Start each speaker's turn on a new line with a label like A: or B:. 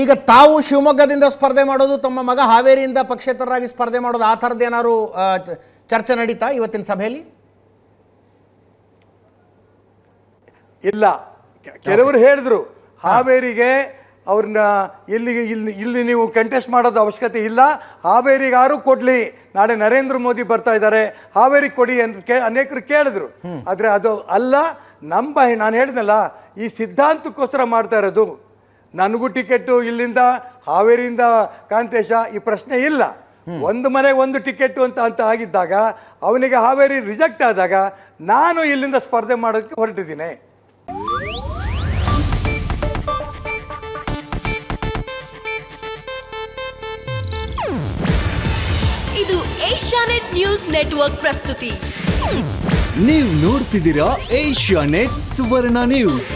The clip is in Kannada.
A: ಈಗ ತಾವು ಶಿವಮೊಗ್ಗದಿಂದ ಸ್ಪರ್ಧೆ ಮಾಡೋದು ತಮ್ಮ ಮಗ ಹಾವೇರಿಯಿಂದ ಪಕ್ಷೇತರರಾಗಿ ಸ್ಪರ್ಧೆ ಮಾಡೋದು ಆ ಥರದ್ದು ಏನಾದ್ರು ಚರ್ಚೆ ನಡೀತಾ ಇವತ್ತಿನ ಸಭೆಯಲ್ಲಿ?
B: ಇಲ್ಲ. ಕೆಲವರು ಹೇಳಿದ್ರು ಹಾವೇರಿಗೆ ಅವ್ರನ್ನ ಇಲ್ಲಿಗೆ ಇಲ್ಲಿ ಇಲ್ಲಿ ನೀವು ಕಂಟೆಸ್ಟ್ ಮಾಡೋದು ಅವಶ್ಯಕತೆ ಇಲ್ಲ ಹಾವೇರಿಗಾರು ಕೊಡ್ಲಿ. ನಾಳೆ ನರೇಂದ್ರ ಮೋದಿ ಬರ್ತಾ ಇದ್ದಾರೆ ಹಾವೇರಿಗೆ ಕೊಡಿ ಅಂತ ಕೇ ಅನೇಕರು ಕೇಳಿದ್ರು. ಆದರೆ ಅದು ಅಲ್ಲ ನಮ್ಮ ನಾನು ಹೇಳಿದ್ನಲ್ಲ ಈ ಸಿದ್ಧಾಂತಕ್ಕೋಸ್ಕರ ಮಾಡ್ತಾ ಇರೋದು. ನನಗೂ ಟಿಕೆಟ್ ಇಲ್ಲಿಂದ ಹಾವೇರಿಯಿಂದ ಕಾಂತೇಶ ಈ ಪ್ರಶ್ನೆ ಇಲ್ಲ. ಒಂದು ಮನೆ ಒಂದು ಟಿಕೆಟ್ ಅಂತ ಅಂತ ಆಗಿದ್ದಾಗ ಅವನಿಗೆ ಹಾವೇರಿ ರಿಜೆಕ್ಟ್ ಆದಾಗ ನಾನು ಇಲ್ಲಿಂದ ಸ್ಪರ್ಧೆ ಮಾಡೋದಕ್ಕೆ ಹೊರಟಿದ್ದೀನಿ.
C: ಇದು ಏಷ್ಯಾನೆಟ್ ನ್ಯೂಸ್ ನೆಟ್ವರ್ಕ್ ಪ್ರಸ್ತುತಿ.
D: ನೀವು ನೋಡ್ತಿದ್ದೀರಾ ಏಷ್ಯಾ ನೆಟ್ ಸುವರ್ಣ ನ್ಯೂಸ್.